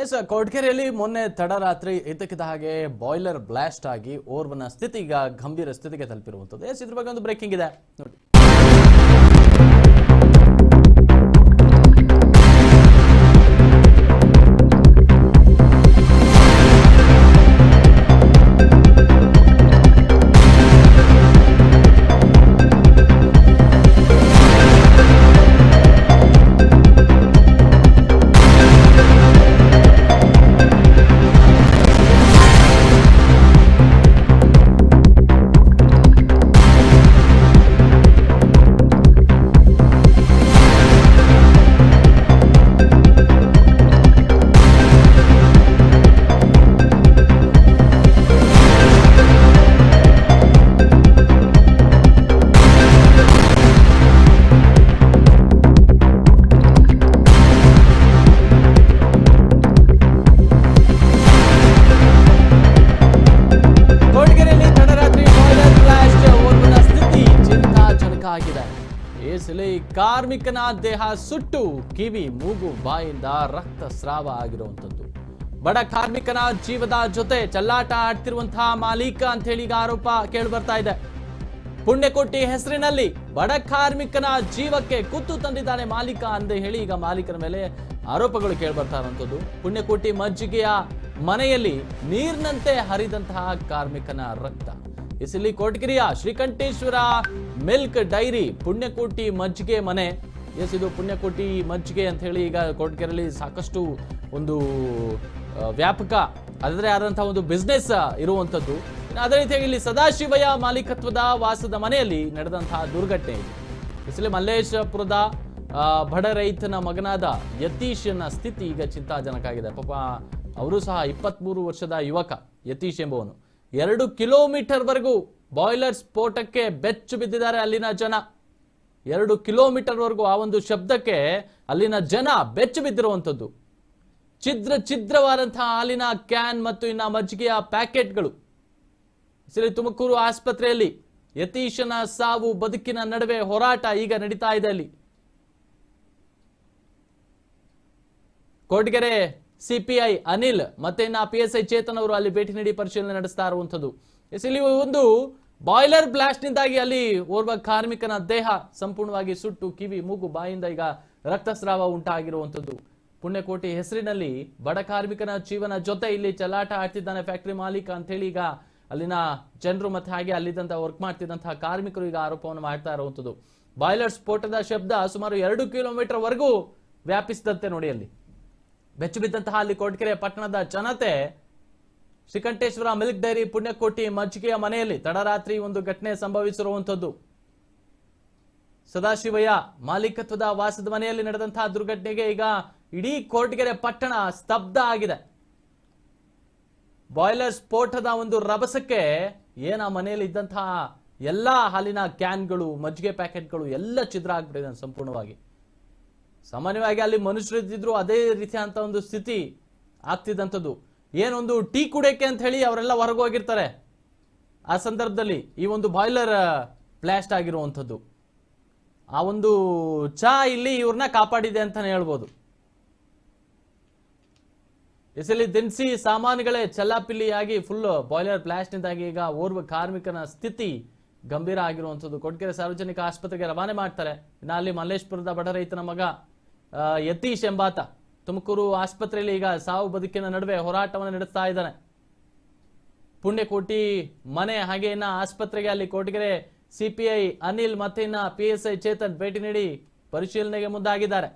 S ಕೊಡ್ಗೆರೆಯಲ್ಲಿ ಮೊನ್ನೆ ತಡರಾತ್ರಿ ಇದ್ದಕ್ಕಿದ್ದ ಹಾಗೆ ಬಾಯ್ಲರ್ ಬ್ಲಾಸ್ಟ್ ಆಗಿ ಓರ್ವನ ಸ್ಥಿತಿ ಈಗ ಗಂಭೀರ ಸ್ಥಿತಿಗೆ ತಲುಪಿರುವಂಥದ್ದು. ಎಸ್ ಇದ್ರ ಬಗ್ಗೆ ಒಂದು ಬ್ರೇಕಿಂಗ್ ಇದೆ. ನೋಡಿ. ಆಗಿದೆ ಏಸಲಿ ಕಾರ್ಮಿಕನ ದೇಹ ಸುಟ್ಟು ಕಿವಿ, ಮೂಗು, ಬಾಯಿಂದ ರಕ್ತಸ್ರಾವ ಆಗಿರುವಂಥದ್ದು. ಬಡ ಕಾರ್ಮಿಕನ ಜೀವದ ಜೊತೆ ಚಲ್ಲಾಟ ಆಡ್ತಿರುವಂತಹ ಮಾಲೀಕ ಅಂತ ಹೇಳಿ ಈಗ ಆರೋಪ ಕೇಳಿ ಬರ್ತಾ ಇದೆ. ಪುಣ್ಯಕೋಟಿ ಹೆಸರಿನಲ್ಲಿ ಬಡ ಕಾರ್ಮಿಕನ ಜೀವಕ್ಕೆ ಕುತ್ತು ತಂದಿದ್ದಾನೆ ಮಾಲೀಕ ಅಂತ ಹೇಳಿ ಈಗ ಮಾಲೀಕನ ಮೇಲೆ ಆರೋಪಗಳು ಕೇಳಿ ಬರ್ತಾ ಇರುವಂಥದ್ದು. ಪುಣ್ಯಕೋಟಿ ಮಜ್ಜಿಗೆಯ ಮನೆಯಲ್ಲಿ ನೀರಿನಂತೆ ಹರಿದಂತಹ ಕಾರ್ಮಿಕನ ರಕ್ತ. ಇಸಿಲಿ ಕೋಟಗಿರಿಯ ಶ್ರೀಕಂಠೇಶ್ವರ ಮಿಲ್ಕ್ ಡೈರಿ ಪುಣ್ಯಕೋಟಿ ಮಜ್ಜಿಗೆ ಮನೆ. ಎಸ್, ಇದು ಪುಣ್ಯಕೋಟಿ ಮಜ್ಜಿಗೆ ಅಂತ ಹೇಳಿ ಈಗ ಕೋಟಗೆರೆಯಲ್ಲಿ ಸಾಕಷ್ಟು ಒಂದು ವ್ಯಾಪಕ ಅದರ ಆದಂತಹ ಒಂದು ಬಿಸ್ನೆಸ್ ಇರುವಂಥದ್ದು. ಇನ್ನು ಅದೇ ರೀತಿಯಾಗಿ ಇಲ್ಲಿ ಸದಾಶಿವಯ್ಯ ಮಾಲೀಕತ್ವದ ವಾಸದ ಮನೆಯಲ್ಲಿ ನಡೆದಂತಹ ದುರ್ಘಟನೆ ಇಸಲಿ ಮಲ್ಲೇಶಪುರದ ಬಡ ರೈತನ ಮಗನಾದ ಯತೀಶನ ಸ್ಥಿತಿ ಈಗ ಚಿಂತಾಜನಕ ಆಗಿದೆ. ಪಾಪ, ಅವರು ಸಹ ಇಪ್ಪತ್ಮೂರು ವರ್ಷದ ಯುವಕ ಯತೀಶ್ ಎಂಬುವನು. ಎರಡು ಕಿಲೋಮೀಟರ್ ವರೆಗೂ ಬಾಯ್ಲರ್ ಸ್ಫೋಟಕ್ಕೆ ಬೆಚ್ಚು ಬಿದ್ದಿದ್ದಾರೆ ಅಲ್ಲಿನ ಜನ. ಎರಡು ಕಿಲೋಮೀಟರ್ ವರೆಗೂ ಆ ಒಂದು ಶಬ್ದಕ್ಕೆ ಅಲ್ಲಿನ ಜನ ಬೆಚ್ಚು ಬಿದ್ದಿರುವಂಥದ್ದು. ಛಿದ್ರ ಛಿದ್ರವಾದಂತಹ ಹಾಲಿನ ಕ್ಯಾನ್ ಮತ್ತು ಇನ್ನ ಮಜ್ಜಿಗೆಯ ಪ್ಯಾಕೆಟ್ಗಳು. ಸರಿ ತುಮಕೂರು ಆಸ್ಪತ್ರೆಯಲ್ಲಿ ಯತೀಶನ ಸಾವು ಬದುಕಿನ ನಡುವೆ ಹೋರಾಟ ಈಗ ನಡೀತಾ ಇದೆ ಅಲ್ಲಿ. ಕೊಟ್ಗೆರೆ ಸಿಪಿಐ ಅನಿಲ್ ಮತ್ತೆ ಇನ್ನ ಪಿ ಎಸ್ ಐ ಚೇತನ್ ಅವರು ಅಲ್ಲಿ ಭೇಟಿ ನೀಡಿ ಪರಿಶೀಲನೆ ನಡೆಸ್ತಾ ಇರುವಂತದ್ದು ಇಲ್ಲಿ ಒಂದು ಬಾಯ್ಲರ್ ಬ್ಲಾಸ್ಟ್ ನಿಂದಾಗಿ ಅಲ್ಲಿ ಓರ್ವ ಕಾರ್ಮಿಕನ ದೇಹ ಸಂಪೂರ್ಣವಾಗಿ ಸುಟ್ಟು ಕಿವಿ, ಮೂಗು, ಬಾಯಿಂದ ಈಗ ರಕ್ತಸ್ರಾವ ಉಂಟಾಗಿರುವಂತದ್ದು ಪುಣ್ಯಕೋಟಿ ಹೆಸರಿನಲ್ಲಿ ಬಡ ಕಾರ್ಮಿಕನ ಜೀವನ ಜೊತೆ ಇಲ್ಲಿ ಚಲಾಟ ಆಡ್ತಿದ್ದಾನೆ ಫ್ಯಾಕ್ಟರಿ ಮಾಲೀಕ ಅಂತ ಹೇಳಿ ಈಗ ಅಲ್ಲಿನ ಜನರು ಮತ್ತೆ ಹಾಗೆ ಅಲ್ಲಿದ್ದಂತಹ ವರ್ಕ್ ಮಾಡ್ತಿದ್ದಂತಹ ಕಾರ್ಮಿಕರು ಈಗ ಆರೋಪವನ್ನು ಮಾಡ್ತಾ ಇರುವಂತದ್ದು ಬಾಯ್ಲರ್ ಸ್ಫೋಟದ ಶಬ್ದ ಸುಮಾರು ಎರಡು ಕಿಲೋಮೀಟರ್ ವರೆಗೂ ವ್ಯಾಪಿಸಿದಂತೆ ನೋಡಿ ಅಲ್ಲಿ. ಬೆಚ್ಚು ಬಿದ್ದಂತಹ ಅಲ್ಲಿ ಕೊಡ್ಕೆರೆ ಪಟ್ಟಣದ ಜನತೆ ಶ್ರೀಕಂಠೇಶ್ವರ ಮಿಲ್ಕ್ ಡೈರಿ ಪುಣ್ಯಕೋಟಿ ಮಜ್ಜಿಗೆಯ ಮನೆಯಲ್ಲಿ ತಡರಾತ್ರಿ ಒಂದು ಘಟನೆ ಸಂಭವಿಸಿರುವಂತದ್ದು ಸದಾಶಿವಯ್ಯ ಮಾಲೀಕತ್ವದ ವಾಸದ ಮನೆಯಲ್ಲಿ ನಡೆದಂತಹ ದುರ್ಘಟನೆಗೆ ಈಗ ಇಡೀ ಕೋಟಗೆರೆ ಪಟ್ಟಣ ಸ್ತಬ್ಧ ಆಗಿದೆ. ಬಾಯ್ಲರ್ ಸ್ಫೋಟದ ಒಂದು ರಭಸಕ್ಕೆ ಏನ ಮನೆಯಲ್ಲಿ ಇದ್ದಂತಹ ಎಲ್ಲಾ ಹಾಲಿನ ಕ್ಯಾನ್ಗಳು, ಮಜ್ಜಿಗೆ ಪ್ಯಾಕೆಟ್ಗಳು ಎಲ್ಲ ಚಿದ್ರ ಆಗ್ಬಿಟ್ಟಿದೆ ಸಂಪೂರ್ಣವಾಗಿ. ಸಾಮಾನ್ಯವಾಗಿ ಅಲ್ಲಿ ಮನುಷ್ಯರು ಇದ್ದಿದ್ರು ಅದೇ ರೀತಿಯಂತ ಒಂದು ಸ್ಥಿತಿ ಆಗ್ತಿದ್ದಂಥದ್ದು. ಏನೊಂದು ಟೀ ಕುಡಿಯಕ್ಕೆ ಅಂತ ಹೇಳಿ ಅವರೆಲ್ಲ ಹೊರಗೆ ಹೋಗಿರ್ತಾರೆ. ಆ ಸಂದರ್ಭದಲ್ಲಿ ಈ ಒಂದು ಬಾಯ್ಲರ್ ಬ್ಲಾಸ್ಟ್ ಆಗಿರುವಂಥದ್ದು. ಆ ಒಂದು ಚಾ ಇಲ್ಲಿ ಇವ್ರನ್ನ ಕಾಪಾಡಿದೆ ಅಂತಾನೆ ಹೇಳ್ಬೋದು. ಎಸಲಿ ದಿನಸಿ ಸಾಮಾನುಗಳೇ ಚಲ್ಲಾಪಿಲ್ಲಿಯಾಗಿ ಫುಲ್ ಬಾಯ್ಲರ್ ಬ್ಲಾಸ್ಟ್ನಿಂದಾಗಿ ಈಗ ಓರ್ವ ಕಾರ್ಮಿಕನ ಸ್ಥಿತಿ ಗಂಭೀರ ಆಗಿರುವಂಥದ್ದು. ಕೊಟ್ಗೆರೆ ಸಾರ್ವಜನಿಕ ಆಸ್ಪತ್ರೆಗೆ ರವಾನೆ ಮಾಡ್ತಾರೆ. ಇನ್ನು ಅಲ್ಲಿ ಮಲ್ಲೇಶ್ಪುರದ ಬಡ ರೈತನ ಮಗ ಯತೀಶ್ ಎಂಬಾತ ತುಮಕೂರು ಆಸ್ಪತ್ರೆಯಲ್ಲಿ ಈಗ ಸಾವು ಬದುಕಿನ ನಡುವೆ ಹೋರಾಟವನ್ನು ನಡೆಸ್ತಾ ಇದ್ದಾನೆ. ಪುಣ್ಯಕೋಟಿ ಮನೆ ಹಾಗೆ ಇನ್ನ ಆಸ್ಪತ್ರೆಗೆ, ಅಲ್ಲಿ ಕೋಟಿಗೆರೆ ಸಿಪಿಐ ಅನಿಲ್ ಮತ್ತೆ ಇನ್ನ ಪಿ ಚೇತನ್ ಭೇಟಿ ನೀಡಿ ಪರಿಶೀಲನೆಗೆ ಮುಂದಾಗಿದ್ದಾರೆ.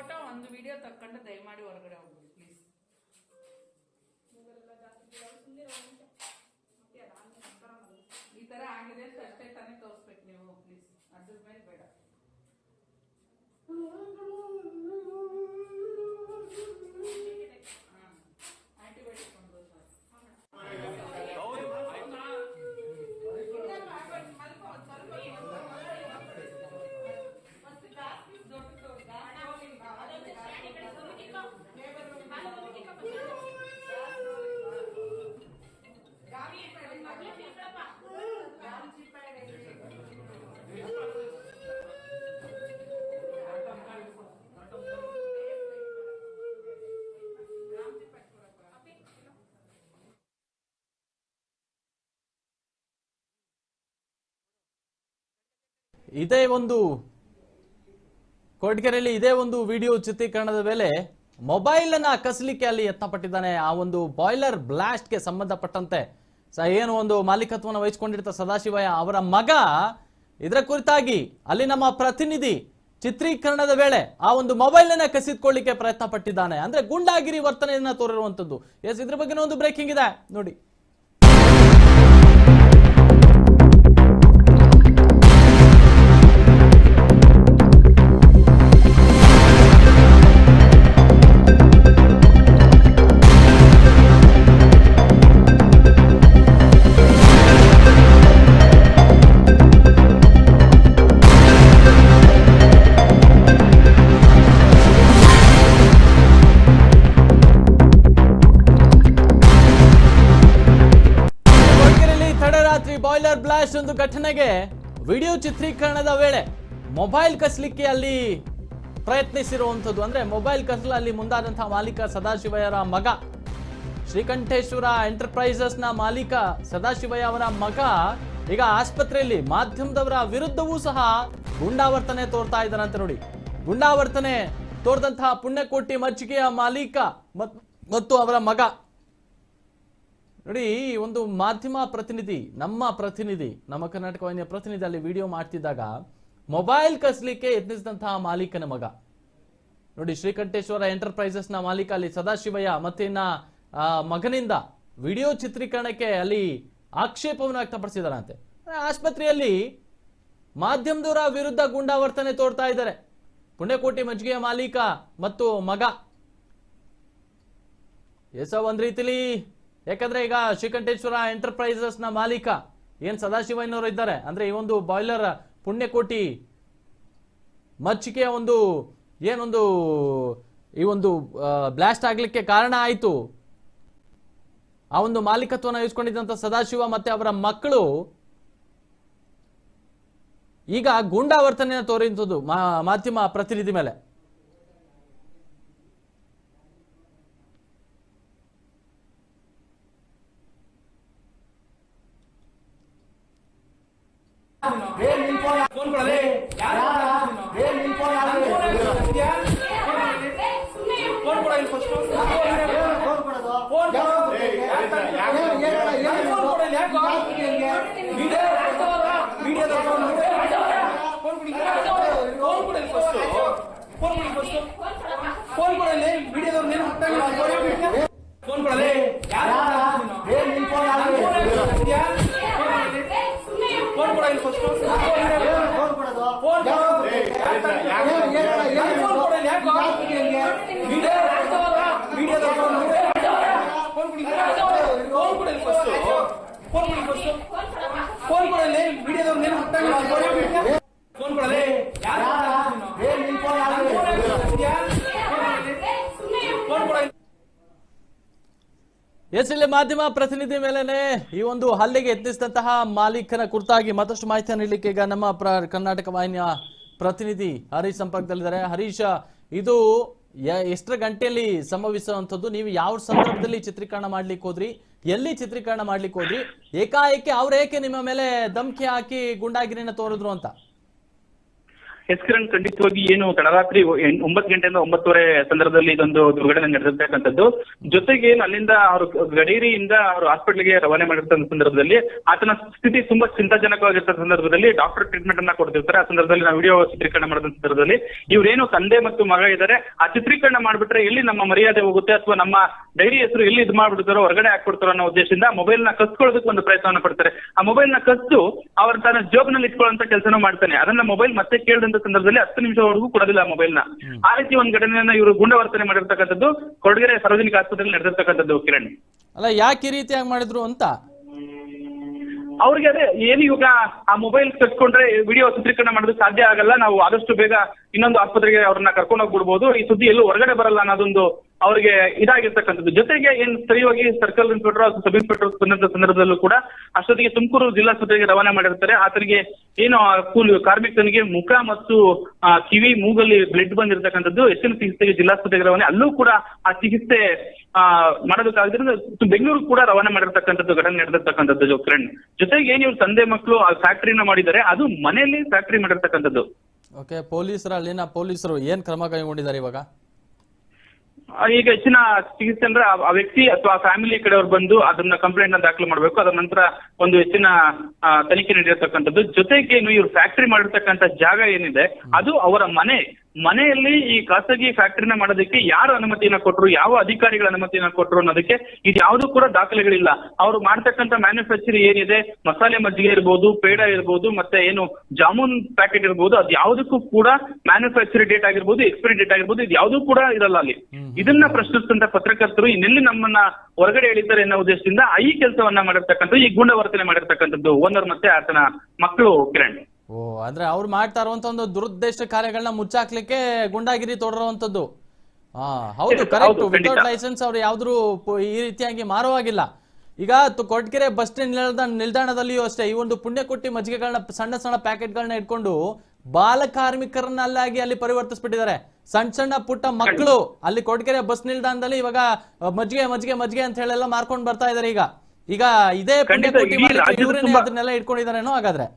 ಫೋಟೋ ಒಂದು ವಿಡಿಯೋ ತಕ್ಕೊಂಡು ಇದೇ ಒಂದು ಕೊಡ್ಗೆರೆಯಲ್ಲಿ ಇದೇ ಒಂದು ವಿಡಿಯೋ ಚಿತ್ರೀಕರಣದ ವೇಳೆ ಮೊಬೈಲ್ ಅನ್ನ ಕಸಲಿಕ್ಕೆ ಅಲ್ಲಿ ಯತ್ನ ಪಟ್ಟಿದ್ದಾನೆ ಆ ಒಂದು ಬಾಯ್ಲರ್ ಬ್ಲಾಸ್ಟ್ಗೆ ಸಂಬಂಧಪಟ್ಟಂತೆ ಸ ಏನು ಒಂದು ಮಾಲೀಕತ್ವವನ್ನು ವಹಿಸಿಕೊಂಡಿರ್ತ ಸದಾಶಿವಯ್ಯ ಅವರ ಮಗ. ಇದರ ಕುರಿತಾಗಿ ಅಲ್ಲಿ ನಮ್ಮ ಪ್ರತಿನಿಧಿ ಚಿತ್ರೀಕರಣದ ವೇಳೆ ಆ ಒಂದು ಮೊಬೈಲ್ ಅನ್ನ ಕಸಿದ್ಕೊಳ್ಳಿಕ್ಕೆ ಪ್ರಯತ್ನ ಪಟ್ಟಿದ್ದಾನೆ ಅಂದ್ರೆ ಗುಂಡಾಗಿರಿ ವರ್ತನೆಯನ್ನ ತೋರಿರುವಂತದ್ದು ಎಸ್, ಇದ್ರ ಬಗ್ಗೆ ಒಂದು ಬ್ರೇಕಿಂಗ್ ಇದೆ. ನೋಡಿ. ತಡರಾತ್ರಿ ಬಾಯ್ಲರ್ ಬ್ಲಾಸ್ಟ್ ಒಂದು ಘಟನೆಗೆ ವಿಡಿಯೋ ಚಿತ್ರೀಕರಣದ ವೇಳೆ ಮೊಬೈಲ್ ಕಸಲಿಕ್ಕೆ ಅಲ್ಲಿ ಪ್ರಯತ್ನಿಸಿರುವಂಥದ್ದು. ಅಂದ್ರೆ ಮೊಬೈಲ್ ಕಸಲು ಅಲ್ಲಿ ಮುಂದಾದಂಥ ಮಾಲೀಕ ಸದಾಶಿವಯ್ಯರ ಮಗ. ಶ್ರೀಕಂಠೇಶ್ವರ ಎಂಟರ್ಪ್ರೈಸಸ್ನ ಮಾಲೀಕ ಸದಾಶಿವಯ್ಯ ಅವರ ಮಗ. ಈಗ ಆಸ್ಪತ್ರೆಯಲ್ಲಿ ಮಾಧ್ಯಮದವರ ವಿರುದ್ಧವೂ ಸಹ ಗುಂಡಾವರ್ತನೆ ತೋರ್ತಾ ಇದ್ದಾರಂತೆ ನೋಡಿ. ಗುಂಡಾವರ್ತನೆ ತೋರ್ದಂತಹ ಪುಣ್ಯಕೋಟಿ ಮಜ್ಜಿಗೆಯ ಮಾಲೀಕ ಮತ್- ಮತ್ತು ಅವರ ಮಗ. ನೋಡಿ ಈ ಒಂದು ಮಾಧ್ಯಮ ಪ್ರತಿನಿಧಿ ನಮ್ಮ ಪ್ರತಿನಿಧಿ ನಮ್ಮ ಕರ್ನಾಟಕ ವಾಹಿನಿಯ ಪ್ರತಿನಿಧಿ ಅಲ್ಲಿ ವಿಡಿಯೋ ಮಾಡ್ತಿದ್ದಾಗ ಮೊಬೈಲ್ ಕಸ್ಲಿಕ್ಕೆ ಯತ್ನಿಸಿದಂತಹ ಮಾಲೀಕನ ಮಗ. ನೋಡಿ ಶ್ರೀಕಂಠೇಶ್ವರ ಎಂಟರ್ಪ್ರೈಸಸ್ನ ಮಾಲೀಕ ಅಲ್ಲಿ ಸದಾಶಿವಯ್ಯ ಮತ್ತೆ ಇನ್ನ ಆ, ಮಗನಿಂದ ವಿಡಿಯೋ ಚಿತ್ರೀಕರಣಕ್ಕೆ ಅಲ್ಲಿ ಆಕ್ಷೇಪವನ್ನು ವ್ಯಕ್ತಪಡಿಸಿದಾರಂತೆ ಆಸ್ಪತ್ರೆಯಲ್ಲಿ ಮಾಧ್ಯಮದವರ ವಿರುದ್ಧ ಗುಂಡಾವರ್ತನೆ ತೋರ್ತಾ ಇದ್ದಾರೆ. ಪುಣ್ಯಕೋಟಿ ಮಜ್ಜಿಗೆಯ ಮಾಲೀಕ ಮತ್ತು ಮಗ. ಎಸ ಒಂದ್ ರೀತಿಲಿ ಯಾಕಂದ್ರೆ ಈಗ ಶ್ರೀಕಂಠೇಶ್ವರ ಎಂಟರ್ಪ್ರೈಸಸ್ನ ಮಾಲೀಕ, ಏನ್ ಸದಾಶಿವಯ್ಯನವರು ಇದ್ದಾರೆ, ಅಂದ್ರೆ ಈ ಒಂದು ಬಾಯ್ಲರ್ ಪುಣ್ಯಕೋಟಿ ಮಚ್ಚಿಕೆಯ ಒಂದು, ಏನೊಂದು, ಈ ಒಂದು ಬ್ಲಾಸ್ಟ್ ಆಗ್ಲಿಕ್ಕೆ ಕಾರಣ ಆಯಿತು. ಆ ಒಂದು ಮಾಲೀಕತ್ವನ ಇಸ್ಕೊಂಡಿದ್ದಂಥ ಸದಾಶಿವ ಮತ್ತೆ ಅವರ ಮಕ್ಕಳು ಈಗ ಗೂಂಡಾವರ್ತನೆಯನ್ನು ತೋರಿಂಥದ್ದು ಮಾ- ಮಾಧ್ಯಮ ಪ್ರತಿನಿಧಿ ಮೇಲೆ. ಫೋನ್ ಕೊಡಲಿ ವಿಡಿಯೋದವ್ರು ನೀನು ಫೋನ್ ಕೊಡಲಿ ಫೋನ್ ಕೊಡಲಿ ಫಸ್ಟ್ ಫೋನ್ ಫೋನ್ ಕೊಡಲಿ ಯಾಕೋ ವಿಡಿಯೋ ಫೋನ್ ಕೊಡಿ ಫೋನ್ ಕೊಡಲಿ ಫಸ್ಟ್ ಫೋನ್ ಕೊಡಿ ಫಸ್ಟ್ ಫೋನ್ ಕೊಡಲಿ ವಿಡಿಯೋದವ್ರು ನೀನು ಫೋನ್ ಕೊಡಲಿ ಎಸ್ ಮಾಧ್ಯಮ ಪ್ರತಿನಿಧಿ ಮೇಲೆನೆ ಈ ಒಂದು ಹಲ್ಲೆಗೆ ಯತ್ನಿಸಿದಂತಹ ಮಾಲೀಕನ ಕುರಿತಾಗಿ ಮತ್ತಷ್ಟು ಮಾಹಿತಿ ನೀಡಲಿಕ್ಕೆ ಈಗ ನಮ್ಮ ಪ್ರ- ಕರ್ನಾಟಕ ವಾಹಿನಿಯ ಪ್ರತಿನಿಧಿ ಹರೀಶ್ ಸಂಪರ್ಕದಲ್ಲಿದ್ದಾರೆ. ಹರೀಶ್, ಇದು ಎಷ್ಟು ಎಷ್ಟರ ಗಂಟೆಯಲ್ಲಿ ಸಂಭವಿಸುವಂಥದ್ದು? ನೀವು ಯಾವ ಸಂದರ್ಭದಲ್ಲಿ ಚಿತ್ರೀಕರಣ ಮಾಡ್ಲಿಕ್ಕೆ ಹೋದ್ರಿ? ಎಲ್ಲಿ ಚಿತ್ರೀಕರಣ ಮಾಡ್ಲಿಕ್ಕೆ ಹೋದ್ರಿ? ಏಕಾಏಕಿ ಅವ್ರ ಏಕೆ ನಿಮ್ಮ ಮೇಲೆ ಧಮಕಿ ಹಾಕಿ ಗುಂಡಾಗಿರಿನ ತೋರಿದ್ರು ಅಂತ? ಕಿರಣ್ ಖಂಡಿತವಾಗಿ ಏನು ತಡರಾತ್ರಿ ಒಂಬತ್ತು ಗಂಟೆಯಿಂದ ಒಂಬತ್ತುವರೆ ಸಂದರ್ಭದಲ್ಲಿ ಇದೊಂದು ದುರ್ಘಟನೆ ನಡೆದಿರ್ತಕ್ಕಂಥದ್ದು. ಜೊತೆಗೆ ಅಲ್ಲಿಂದ ಅವರು ಗಡೇರಿಯಿಂದ ಅವರು ಹಾಸ್ಪಿಟ್ಲಿಗೆ ರವಾನೆ ಮಾಡಿರ್ತಕ್ಕಂಥ ಸಂದರ್ಭದಲ್ಲಿ ಆತನ ಸ್ಥಿತಿ ತುಂಬಾ ಚಿಂತಾಜನಕವಾಗಿರ್ತಕ್ಕ ಸಂದರ್ಭದಲ್ಲಿ ಡಾಕ್ಟರ್ ಟ್ರೀಟ್ಮೆಂಟ್ ಅನ್ನ ಕೊಡ್ತಿರ್ತಾರೆ. ಆ ಸಂದರ್ಭದಲ್ಲಿ ನಾವು ವಿಡಿಯೋ ಚಿತ್ರೀಕರಣ ಮಾಡಿದ ಸಂದರ್ಭದಲ್ಲಿ ಇವರೇನು ತಂದೆ ಮತ್ತು ಮಗ ಇದ್ದಾರೆ. ಆ ಚಿತ್ರೀಕರಣ ಮಾಡ್ಬಿಟ್ರೆ ಎಲ್ಲಿ ನಮ್ಮ ಮರ್ಯಾದೆ ಹೋಗುತ್ತೆ ಅಥವಾ ನಮ್ಮ ಡೈರಿ ಹೆಸರು ಎಲ್ಲಿ ಇದು ಮಾಡ್ಬಿಡ್ತಾರೋ, ಹೊರಗಡೆ ಹಾಕ್ಬಿಡ್ತಾರೋ ಅನ್ನೋ ಉದ್ದೇಶದಿಂದ ಮೊಬೈಲ್ನ ಕಸ್ಕೊಳ್ಳೋದಕ್ಕೆ ಒಂದು ಪ್ರಯತ್ನವನ್ನು ಪಡ್ತಾರೆ. ಆ ಮೊಬೈಲ್ನ ಕಸ್ತು ಅವ್ರ ತನ್ನ ಜೋಬ್ನಲ್ಲಿ ಇಟ್ಕೊಳ್ಳುವಂತ ಕೆಲಸನೂ ಮಾಡ್ತಾನೆ. ಅದನ್ನ ಮೊಬೈಲ್ ಮತ್ತೆ ಕೇಳಿದಂತ ಸಂದರ್ಭದಲ್ಲಿ ಹತ್ತು ನಿಮಿಷವರೆಗೂ ಕೊಡೋದಿಲ್ಲ ಮೊಬೈಲ್ನ. ಆ ರೀತಿ ಒಂದು ಘಟನೆಯನ್ನ ಇವರು ಗುಂಡವರ್ತನೆ ಮಾಡಿರ್ತಕ್ಕಂಥದ್ದು ಕೊಡಗೆರೆ ಸಾರ್ವಜನಿಕ ಆಸ್ಪತ್ರೆಯಲ್ಲಿ ನಡೆದಿರ್ತಕ್ಕಂಥದ್ದು ಕಿರಣ್. ಅಲ್ಲ ಯಾಕೆ ಈ ರೀತಿಯಾಗಿ ಮಾಡಿದ್ರು ಅಂತ? ಅವ್ರಿಗೆ ಅದೇ ಏನು ಇವಾಗ ಆ ಮೊಬೈಲ್ ಕಟ್ಕೊಂಡ್ರೆ ವಿಡಿಯೋ ಚಿತ್ರೀಕರಣ ಮಾಡೋದು ಸಾಧ್ಯ ಆಗಲ್ಲ ನಾವು ಆದಷ್ಟು ಬೇಗ ಇನ್ನೊಂದು ಆಸ್ಪತ್ರೆಗೆ ಅವ್ರನ್ನ ಕರ್ಕೊಂಡು ಹೋಗ್ಬಿಡ್ಬೋದು ಈ ಸುದ್ದಿ ಎಲ್ಲೂ ಹೊರಗಡೆ ಬರಲ್ಲ ಅನ್ನೋದೊಂದು ಅವ್ರಿಗೆ ಇದಾಗಿರ್ತಕ್ಕಂಥದ್ದು. ಜೊತೆಗೆ ಏನ್ ಸ್ಥಳೀಯವಾಗಿ ಸರ್ಕಲ್ ಇನ್ಸ್ಪೆಕ್ಟರ್ ಅಥವಾ ಸಬ್ ಇನ್ಸ್ಪೆಕ್ಟರ್ ಸಂದರ್ಭದಲ್ಲೂ ಕೂಡ ಅಷ್ಟೊತ್ತಿಗೆ ತುಮಕೂರು ಜಿಲ್ಲಾಸ್ಪತ್ರೆಗೆ ರವಾನೆ ಮಾಡಿರ್ತಾರೆ. ಆತನಿಗೆ ಏನು ಕೂಲಿ ಕಾರ್ಮಿಕನಿಗೆ ಮುಖ ಮತ್ತು ಕಿವಿ, ಮೂಗಲ್ಲಿ ಬ್ಲಡ್ ಬಂದಿರತಕ್ಕಂಥದ್ದು. ಹೆಚ್ಚಿನ ಚಿಕಿತ್ಸೆಗೆ ಜಿಲ್ಲಾಸ್ಪತ್ರೆಗೆ ರವಾನೆ. ಅಲ್ಲೂ ಕೂಡ ಆ ಚಿಕಿತ್ಸೆ, ಆ ಮಾಡೋದಕ್ಕಾಗದ್ರಿಂದ ಬೆಂಗಳೂರು ಕೂಡ ರವಾನೆ ಮಾಡಿರ್ತಕ್ಕಂಥದ್ದು, ಘಟನೆ ನಡೆದಿರ್ತಕ್ಕಂಥದ್ದು ಕಿರಣ್ ಜೊತೆಗೆ ಏನ್ ಇವ್ರು ತಂದೆ ಮಕ್ಕಳು ಆ ಫ್ಯಾಕ್ಟ್ರಿನ ಮಾಡಿದ್ದಾರೆ ಅದು ಮನೆಯಲ್ಲಿ ಫ್ಯಾಕ್ಟ್ರಿ ಮಾಡಿರ್ತಕ್ಕಂಥದ್ದು. ಓಕೆ ಪೊಲೀಸರು ಅಲ್ಲಿನ ಪೊಲೀಸರು ಏನ್ ಕ್ರಮ ಕೈಗೊಂಡಿದ್ದಾರೆ ಇವಾಗ? ಈಗ ಹೆಚ್ಚಿನ ಚಿಕಿತ್ಸೆ ಅಂದ್ರೆ ಆ- ವ್ಯಕ್ತಿ ಅಥವಾ ಫ್ಯಾಮಿಲಿ ಕಡೆಯವ್ರು ಬಂದು ಅದನ್ನ ಕಂಪ್ಲೇಂಟ್ನ ದಾಖಲು ಮಾಡಬೇಕು. ಅದರ ನಂತರ ಒಂದು ಹೆಚ್ಚಿನ ತನಿಖೆ ನಡೆಯತಕ್ಕಂಥದ್ದು. ಜೊತೆಗೆ ಇವ್ರು ಫ್ಯಾಕ್ಟರಿ ಮಾಡಿರ್ತಕ್ಕಂಥ ಜಾಗ ಏನಿದೆ ಅದು ಅವರ ಮನೆ. ಮನೆಯಲ್ಲಿ ಈ ಖಾಸಗಿ ಫ್ಯಾಕ್ಟರಿನ ಮಾಡೋದಕ್ಕೆ ಯಾರು ಅನುಮತಿಯನ್ನ ಕೊಟ್ಟರು ಯಾವ ಅಧಿಕಾರಿಗಳ ಅನುಮತಿಯನ್ನ ಕೊಟ್ಟರು ಅನ್ನೋದಕ್ಕೆ ಇದು ಯಾವುದು ಕೂಡ ದಾಖಲೆಗಳಿಲ್ಲ. ಅವರು ಮಾಡ್ತಕ್ಕಂಥ ಮ್ಯಾನುಫ್ಯಾಕ್ಚರ್ ಏನಿದೆ ಮಸಾಲೆ ಮಜ್ಜಿಗೆ ಇರ್ಬೋದು ಪೇಡ ಇರ್ಬೋದು ಮತ್ತೆ ಏನು ಜಾಮೂನ್ ಪ್ಯಾಕೆಟ್ ಇರ್ಬೋದು ಅದು ಯಾವುದಕ್ಕೂ ಕೂಡ ಮ್ಯಾನುಫ್ಯಾಕ್ಚರ್ ಡೇಟ್ ಆಗಿರ್ಬೋದು ಎಕ್ಸ್ಪೈರಿ ಡೇಟ್ ಆಗಿರ್ಬೋದು ಇದು ಯಾವುದೂ ಕೂಡ ಇರಲ್ಲ ಅಲ್ಲಿ. ಇದನ್ನ ಪ್ರಶ್ನಿಸಿದಂತ ಪತ್ರಕರ್ತರು ಇನ್ನೆಲ್ಲಿ ನಮ್ಮನ್ನ ಹೊರಗಡೆ ಎಳಿತಾರೆ ಅನ್ನೋ ಉದ್ದೇಶದಿಂದ ಈ ಕೆಲಸವನ್ನ ಮಾಡಿರ್ತಕ್ಕಂಥ ಈ ಗೂಂಡವರ್ತನೆ ಮಾಡಿರ್ತಕ್ಕಂಥದ್ದು ಓನರ್ ಮತ್ತೆ ಆತನ ಮಕ್ಕಳು ಕಿರಣ್. ಓ ಅಂದ್ರೆ ಅವ್ರು ಮಾಡ್ತಾ ಇರುವಂತ ಒಂದು ದುರುದ್ದೇಶ ಕಾರ್ಯಗಳನ್ನ ಮುಚ್ಚಾಕ್ಲಿಕ್ಕೆ ಗುಂಡಾಗಿರಿ ತೊಡರುವಂತದ್ದು ಹಾ ಹೌದು ಕರೆಕ್ಟ್. ವಿತೌಟ್ ಲೈಸೆನ್ಸ್ ಅವ್ರು ಯಾವ್ದು ಈ ರೀತಿಯಾಗಿ ಮಾರುವಾಗಿಲ್ಲ. ಈಗ ಕೊಟ್ಕೆರೆ ಕೊಟ್ಗೆರೆ ಬಸ್ ಸ್ಟ್ಯಾಂಡ್ ನಿಲ್ದಾಣ ನಿಲ್ದಾಣದಲ್ಲಿಯೂ ಅಷ್ಟೇ ಈ ಒಂದು ಪುಣ್ಯಕೊಟ್ಟಿ ಮಜ್ಜಿಗೆಗಳನ್ನ ಸಣ್ಣ ಸಣ್ಣ ಪ್ಯಾಕೆಟ್ಗಳನ್ನ ಇಟ್ಕೊಂಡು ಬಾಲ ಕಾರ್ಮಿಕರನ್ನ ಅಲ್ಲಾಗಿ ಅಲ್ಲಿ ಪರಿವರ್ತಿಸ್ಬಿಟ್ಟಿದ್ದಾರೆ. ಸಣ್ಣ ಸಣ್ಣ ಪುಟ್ಟ ಮಕ್ಕಳು ಅಲ್ಲಿ ಕೊಟ್ಗೆರೆ ಬಸ್ ನಿಲ್ದಾಣದಲ್ಲಿ ಇವಾಗ ಮಜ್ಜಿಗೆ ಮಜ್ಜಿಗೆ ಮಜ್ಜಿಗೆ ಅಂತ ಹೇಳೆಲ್ಲ ಮಾರ್ಕೊಂಡ್ ಬರ್ತಾ ಇದಾರೆ ಈಗ. ಈಗ ಇದೇ ಪುಣ್ಯ ಪುಣ್ಯಕೊಟ್ಟಿ ಅದನ್ನೆಲ್ಲ ಇಟ್ಕೊಂಡಿದಾರೇನೋ ಹಾಗಾದ್ರೆ.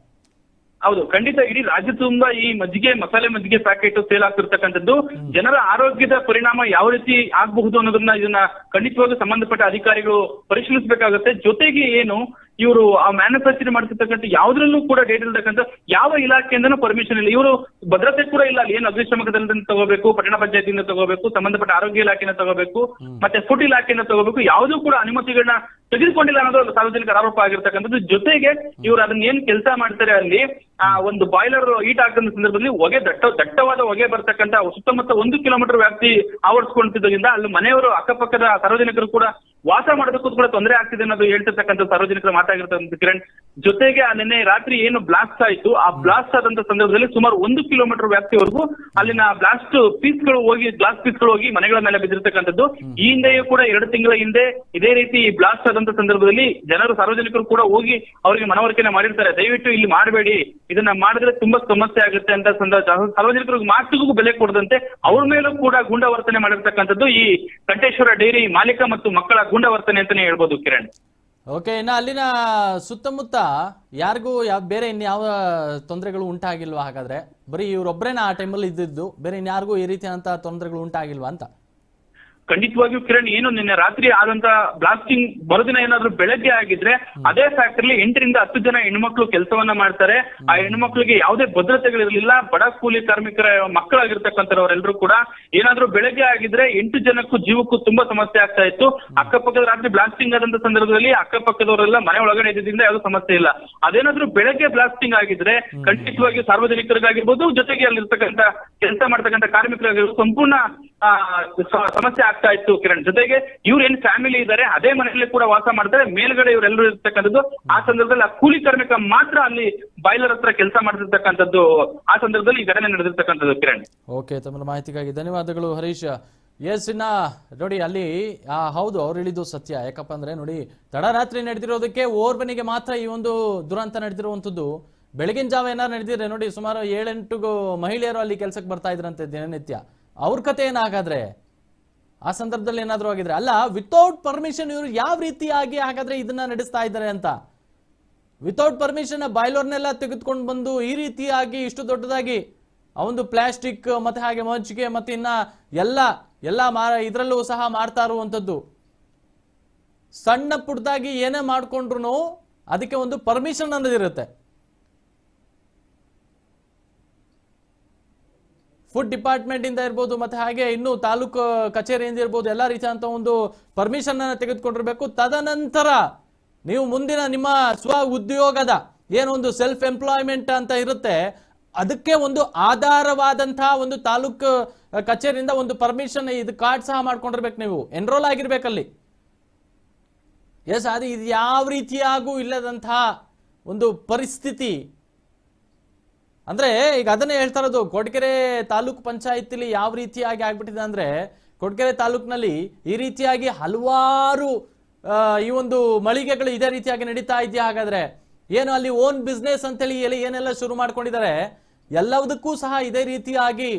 ಹೌದು ಖಂಡಿತ ಇಡೀ ರಾಜ್ಯ ತುಂಬಾ ಈ ಮಜ್ಜಿಗೆ ಮಸಾಲೆ ಮಜ್ಜಿಗೆ ಪ್ಯಾಕೆಟ್ ಸೇಲ್ ಆಗ್ತಿರ್ತಕ್ಕಂಥದ್ದು. ಜನರ ಆರೋಗ್ಯದ ಪರಿಣಾಮ ಯಾವ ರೀತಿ ಆಗಬಹುದು ಅನ್ನೋದನ್ನ ಇದನ್ನ ಖಂಡಿತವಾಗಿ ಸಂಬಂಧಪಟ್ಟ ಅಧಿಕಾರಿಗಳು ಪರಿಶೀಲಿಸಬೇಕಾಗುತ್ತೆ. ಜೊತೆಗೆ ಏನು ಇವರು ಆ ಮ್ಯಾನುಫ್ಯಾಕ್ಚರ್ ಮಾಡ್ತಿರ್ತಕ್ಕಂಥ ಯಾವ್ದ್ರಲ್ಲೂ ಕೂಡ ಡೇಟ್ ಇರ್ತಕ್ಕಂಥ ಯಾವ ಇಲಾಖೆಯಿಂದನೂ ಪರ್ಮಿಷನ್ ಇಲ್ಲ. ಇವರು ಭದ್ರತೆ ಕೂಡ ಇಲ್ಲ ಅಲ್ಲಿ. ಏನು ಅಗ್ನಿಶಾಮಕ ದಳದಿಂದ ತಗೋಬೇಕು ಪಟ್ಟಣ ಪಂಚಾಯತಿಯಿಂದ ತಗೋಬೇಕು ಸಂಬಂಧಪಟ್ಟ ಆರೋಗ್ಯ ಇಲಾಖೆಯಿಂದ ತಗೋಬೇಕು ಮತ್ತೆ ಫುಡ್ ಇಲಾಖೆಯಿಂದ ತಗೋಬೇಕು ಯಾವುದೂ ಕೂಡ ಅನುಮತಿಗಳನ್ನ ತೆಗೆದುಕೊಂಡಿಲ್ಲ ಅನ್ನೋದು ಸಾರ್ವಜನಿಕರ ಆರೋಪ ಆಗಿರ್ತಕ್ಕಂಥದ್ದು. ಜೊತೆಗೆ ಇವರು ಅದನ್ನ ಏನ್ ಕೆಲಸ ಮಾಡ್ತಾರೆ ಅಲ್ಲಿ ಆ ಒಂದು ಬಾಯ್ಲರ್ ಹೀಟ್ ಆಗ್ತಂತ ಸಂದರ್ಭದಲ್ಲಿ ಹೊಗೆ ದಟ್ಟ ದಟ್ಟವಾದ ಹೊಗೆ ಬರ್ತಕ್ಕಂಥ ಸುತ್ತಮುತ್ತ ಒಂದು ಕಿಲೋಮೀಟರ್ ವ್ಯಾಪ್ತಿ ಆವರಿಸ್ಕೊಂಡಿದ್ದರಿಂದ ಅಲ್ಲಿ ಮನೆಯವರು ಅಕ್ಕಪಕ್ಕದ ಸಾರ್ವಜನಿಕರು ಕೂಡ ವಾಸ ಮಾಡೋದಕ್ಕೂ ಕೂಡ ತೊಂದರೆ ಆಗ್ತಿದೆ ಅನ್ನೋದು ಹೇಳ್ತಿರ್ತಕ್ಕಂಥ ಸಾರ್ವಜನಿಕರು ಮಾತಾಗಿರ್ತಕ್ಕಂಥ ಕಿರಣ್. ಜೊತೆಗೆ ಆ ನಿನ್ನೆ ರಾತ್ರಿ ಏನು ಬ್ಲಾಸ್ಟ್ ಆಯ್ತು ಆ ಬ್ಲಾಸ್ಟ್ ಆದಂತ ಸಂದರ್ಭದಲ್ಲಿ ಸುಮಾರು ಒಂದು ಕಿಲೋಮೀಟರ್ ವ್ಯಾಪ್ತಿವರೆಗೂ ಅಲ್ಲಿನ ಬ್ಲಾಸ್ಟ್ ಪೀಸ್ಗಳು ಹೋಗಿ ಗ್ಲಾಸ್ ಪೀಸ್ಗಳು ಹೋಗಿ ಮನೆಗಳ ಮೇಲೆ ಬಿದ್ದಿರ್ತಕ್ಕಂಥದ್ದು. ಈ ಹಿಂದೆಯೂ ಕೂಡ ಎರಡು ತಿಂಗಳ ಹಿಂದೆ ಇದೇ ರೀತಿ ಬ್ಲಾಸ್ಟ್ ಆದಂತ ಸಂದರ್ಭದಲ್ಲಿ ಜನರು ಸಾರ್ವಜನಿಕರು ಕೂಡ ಹೋಗಿ ಅವರಿಗೆ ಮನವರಿಕೆ ಮಾಡಿರ್ತಾರೆ. ದಯವಿಟ್ಟು ಇಲ್ಲಿ ಮಾಡಬೇಡಿ. ಇದನ್ನ ಮಾಡಿದ್ರೆ ತುಂಬಾ ಸಮಸ್ಯೆ ಆಗುತ್ತೆ ಅಂತ ಸಂದರ್ಭ ಸಾರ್ವಜನಿಕರಿಗೆ ಮಾತುಗೂ ಬೆಲೆ ಕೊಡದಂತೆ ಅವ್ರ ಮೇಲೂ ಕೂಡ ಗುಂಡ ವರ್ತನೆ ಮಾಡಿರ್ತಕ್ಕಂಥದ್ದು ಈ ಕಂಠೇಶ್ವರ ಡೈರಿ ಮಾಲೀಕ ಮತ್ತು ಮಕ್ಕಳ ಗೂಂಡಾವರ್ತನೆ ಅಂತಾನೆ ಹೇಳ್ಬೋದು ಕಿರಣ್. ಓಕೆ ಇನ್ನ ಅಲ್ಲಿನ ಸುತ್ತಮುತ್ತ ಯಾರಿಗೂ ಯಾವ ಬೇರೆ ಇನ್ಯಾವ ತೊಂದರೆಗಳು ಉಂಟಾಗಿಲ್ವಾ ಹಾಗಾದ್ರೆ? ಬರೀ ಇವ್ರೊಬ್ರೇನ ಆ ಟೈಮಲ್ಲಿ ಇದ್ದಿದ್ದು, ಬೇರೆ ಇನ್ಯಾರಿಗೂ ಈ ರೀತಿಯಾದಂತಹ ತೊಂದರೆಗಳು ಉಂಟಾಗಿಲ್ವಾ ಅಂತ? ಖಂಡಿತವಾಗಿಯೂ ಕಿರಣ್ ಏನು ನಿನ್ನೆ ರಾತ್ರಿ ಆದಂತ ಬ್ಲಾಸ್ಟಿಂಗ್ ಮರುದಿನ ಏನಾದ್ರೂ ಬೆಳಗ್ಗೆ ಆಗಿದ್ರೆ ಅದೇ ಫ್ಯಾಕ್ಟರಿಲಿ ಎಂಟರಿಂದ ಹತ್ತು ಜನ ಹೆಣ್ಮಕ್ಳು ಕೆಲಸವನ್ನ ಮಾಡ್ತಾರೆ. ಆ ಹೆಣ್ಮಕ್ಳಿಗೆ ಯಾವುದೇ ಭದ್ರತೆಗಳಿರಲಿಲ್ಲ. ಬಡ ಕೂಲಿ ಕಾರ್ಮಿಕರ ಮಕ್ಕಳಾಗಿರ್ತಕ್ಕಂಥವ್ರೆಲ್ಲರೂ ಕೂಡ ಏನಾದ್ರೂ ಬೆಳಗ್ಗೆ ಆಗಿದ್ರೆ ಎಂಟು ಜನಕ್ಕೂ ಜೀವಕ್ಕೂ ತುಂಬಾ ಸಮಸ್ಯೆ ಆಗ್ತಾ ಇತ್ತು. ಅಕ್ಕಪಕ್ಕದ ರಾತ್ರಿ ಬ್ಲಾಸ್ಟಿಂಗ್ ಆದಂತ ಸಂದರ್ಭದಲ್ಲಿ ಅಕ್ಕಪಕ್ಕದವರೆಲ್ಲ ಮನೆ ಒಳಗಡೆ ಇದ್ದಿದ್ದರಿಂದ ಯಾವುದೂ ಸಮಸ್ಯೆ ಇಲ್ಲ. ಅದೇನಾದ್ರೂ ಬೆಳಗ್ಗೆ ಬ್ಲಾಸ್ಟಿಂಗ್ ಆಗಿದ್ರೆ ಖಂಡಿತವಾಗಿ ಸಾರ್ವಜನಿಕರಿಗಾಗಿರ್ಬೋದು ಜೊತೆಗೆ ಅಲ್ಲಿರ್ತಕ್ಕಂಥ ಕೆಲಸ ಮಾಡ್ತಕ್ಕಂಥ ಕಾರ್ಮಿಕರಾಗಿರ್ಬೋದು ಸಂಪೂರ್ಣ ಸಮಸ್ಯೆ ಆಗ್ತಾ ಇತ್ತು ಕಿರಣ್. ಜೊತೆಗೆ ಇವ್ರು ಏನ್ ಫ್ಯಾಮಿಲಿ ಇದ್ದಾರೆ ಅದೇ ಮನೆಯಲ್ಲಿ ಕೂಡ ವಾಸ ಮಾಡ್ತಾರೆ. ಮೇಲ್ಗಡೆ ಇವರೆಲ್ಲರೂ ಇರ್ತಕ್ಕಂಥದ್ದು, ಆ ಸಂದರ್ಭದಲ್ಲಿ ಆ ಕೂಲಿ ಕಾರ್ಮಿಕ ಮಾತ್ರ ಅಲ್ಲಿ ಬಾಯ್ಲರ್ ಹತ್ರ ಕೆಲಸ ಮಾಡ್ತಿರ್ತಕ್ಕಂಥದ್ದು, ಆ ಸಂದರ್ಭದಲ್ಲಿ ಈ ಘಟನೆ ನಡೆದಿರ್ತಕ್ಕಂಥದ್ದು ಕಿರಣ್. ಓಕೆ ತಮ್ಮ ಮಾಹಿತಿಗಾಗಿ ಧನ್ಯವಾದಗಳು ಹರೀಶ್. ಎಸ್ ಇನ್ನ ನೋಡಿ ಅಲ್ಲಿ, ಆ, ಹೌದು, ಅವ್ರು ಹೇಳಿದ್ದು ಸತ್ಯ. ಯಾಕಪ್ಪ ಅಂದ್ರೆ ನೋಡಿ ತಡರಾತ್ರಿ ನಡೆದಿರೋದಕ್ಕೆ ಓರ್ವನಿಗೆ ಮಾತ್ರ ಈ ಒಂದು ದುರಂತ ನಡೆದಿರುವಂತದ್ದು ಬೆಳಗಿನ ಜಾವ ಏನಾರು ನಡೆದಿದ್ರೆ ನೋಡಿ ಸುಮಾರು ಏಳೆಂಟು ಮಹಿಳೆಯರು ಅಲ್ಲಿ ಕೆಲಸಕ್ಕೆ ಬರ್ತಾ ಇದ್ರಂತೆ ದಿನನಿತ್ಯ. ಅವ್ರ ಕತೆ ಏನಾಗಾದ್ರೆ? ಆ ಸಂದರ್ಭದಲ್ಲಿ ಏನಾದರೂ ಆಗಿದ್ರೆ? ಅಲ್ಲ ವಿತೌಟ್ ಪರ್ಮಿಷನ್ ಇವರು ಯಾವ ರೀತಿಯಾಗಿ ಹಾಗಾದ್ರೆ ಇದನ್ನ ನಡೆಸ್ತಾ ಇದ್ದಾರೆ ಅಂತ? ವಿತೌಟ್ ಪರ್ಮಿಷನ್ ಬಾಯ್ಲರ್ನೆಲ್ಲ ತೆಗೆದುಕೊಂಡು ಬಂದು ಈ ರೀತಿಯಾಗಿ, ಇಷ್ಟು ದೊಡ್ಡದಾಗಿ, ಆ ಒಂದು ಪ್ಲಾಸ್ಟಿಕ್, ಮತ್ತೆ ಹಾಗೆ ಮಜ್ಜಿಗೆ ಮತ್ತೆ ಇನ್ನ ಎಲ್ಲ ಎಲ್ಲ ಮಾರ ಇದರಲ್ಲೂ ಸಹ ಮಾಡ್ತಾ ಇರುವಂಥದ್ದು. ಸಣ್ಣ ಪುಟ್ಟದಾಗಿ ಏನೇ ಮಾಡಿಕೊಂಡ್ರು ಅದಕ್ಕೆ ಒಂದು ಪರ್ಮಿಷನ್ ಅನ್ನೋದಿರುತ್ತೆ. ಫುಡ್ ಡಿಪಾರ್ಟ್ಮೆಂಟ್ ಇಂದ ಇರ್ಬೋದು, ಮತ್ತೆ ಹಾಗೆ ಇನ್ನು ತಾಲೂಕು ಕಚೇರಿಯಿಂದ ಇರ್ಬೋದು, ಎಲ್ಲ ರೀತಿಯಾದಂತ ಒಂದು ಪರ್ಮಿಷನ್ ಅನ್ನ ತೆಗೆದುಕೊಂಡಿರ್ಬೇಕು. ತದನಂತರ ನೀವು ಮುಂದಿನ ನಿಮ್ಮ ಸ್ವ ಉದ್ಯೋಗದ ಏನೊಂದು ಸೆಲ್ಫ್ ಎಂಪ್ಲಾಯ್ಮೆಂಟ್ ಅಂತ ಇರುತ್ತೆ, ಅದಕ್ಕೆ ಒಂದು ಆಧಾರವಾದಂತಹ ಒಂದು ತಾಲೂಕು ಕಚೇರಿಯಿಂದ ಒಂದು ಪರ್ಮಿಷನ್ ಇದು ಕಾರ್ಡ್ ಸಹ ಮಾಡ್ಕೊಂಡಿರ್ಬೇಕು ನೀವು. ಎನ್ರೋಲ್ ಆಗಿರ್ಬೇಕಲ್ಲಿ ಎಸ್ ಅದು ಇದು ಯಾವ ರೀತಿಯಾಗೂ ಇಲ್ಲದಂತಹ ಒಂದು ಪರಿಸ್ಥಿತಿ ಅಂದ್ರೆ ಈಗ ಅದನ್ನೇ ಹೇಳ್ತಾ ಇರೋದು ತಾಲೂಕ್ ತಾಲೂಕು ಪಂಚಾಯತಿಲಿ ಯಾವ ರೀತಿಯಾಗಿ ಆಗ್ಬಿಟ್ಟಿದೆ ಅಂದ್ರೆ, ಕೊಡ್ಗೆರೆ ತಾಲೂಕಿನಲ್ಲಿ ಈ ರೀತಿಯಾಗಿ ಹಲವಾರು ಈ ಒಂದು ಮಳಿಗೆಗಳು ಇದೇ ರೀತಿಯಾಗಿ ನಡೀತಾ ಇದೆಯಾ? ಹಾಗಾದ್ರೆ ಏನು ಅಲ್ಲಿ ಓನ್ ಬಿಸ್ನೆಸ್ ಅಂತೇಳಿ ಎಲ್ಲಿ ಏನೆಲ್ಲ ಶುರು ಮಾಡ್ಕೊಂಡಿದ್ದಾರೆ? ಎಲ್ಲದಕ್ಕೂ ಸಹ ಇದೇ ರೀತಿಯಾಗಿ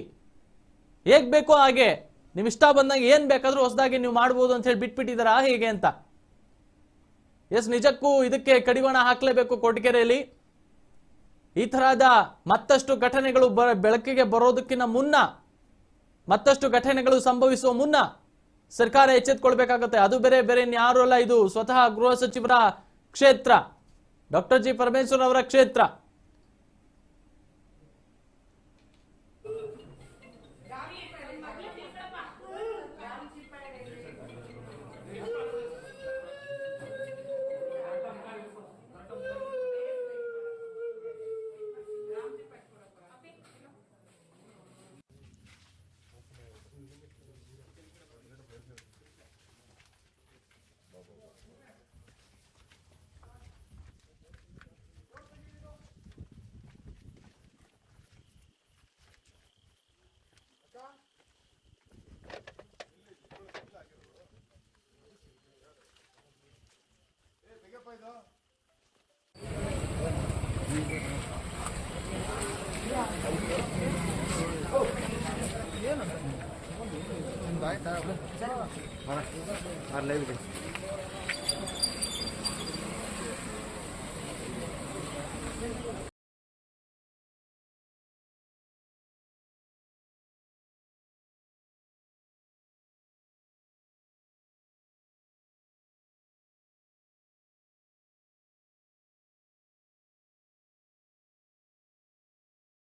ಹೇಗ್ ಬೇಕೋ ಹಾಗೆ, ನಿಮ್ ಇಷ್ಟ ಬಂದಾಗ ಏನ್ ಬೇಕಾದ್ರೂ ಹೊಸದಾಗಿ ನೀವು ಮಾಡ್ಬೋದು ಅಂತ ಹೇಳಿ ಬಿಟ್ಬಿಟ್ಟಿದಾರಾ ಹೇಗೆ ಅಂತ? ಎಸ್, ನಿಜಕ್ಕೂ ಇದಕ್ಕೆ ಕಡಿವಾಣ ಹಾಕ್ಲೇಬೇಕು ಕೊಡಗೆರೆಯಲ್ಲಿ. ಈ ತರಹದ ಮತ್ತಷ್ಟು ಘಟನೆಗಳು ಬ ಬೆಳಕಿಗೆ ಬರೋದಕ್ಕಿಂತ ಮುನ್ನ, ಮತ್ತಷ್ಟು ಘಟನೆಗಳು ಸಂಭವಿಸುವ ಮುನ್ನ ಸರ್ಕಾರ ಎಚ್ಚೆತ್ಕೊಳ್ಬೇಕಾಗತ್ತೆ. ಅದು ಬೇರೆ ಬೇರೆ ಯಾರು ಅಲ್ಲ, ಇದು ಸ್ವತಃ ಗೃಹ ಸಚಿವರ ಕ್ಷೇತ್ರ, ಡಾಕ್ಟರ್ ಜಿ ಪರಮೇಶ್ವರ್ ಅವರ ಕ್ಷೇತ್ರ. Đấy, ta lên. Vào này. Ăn lấy đi.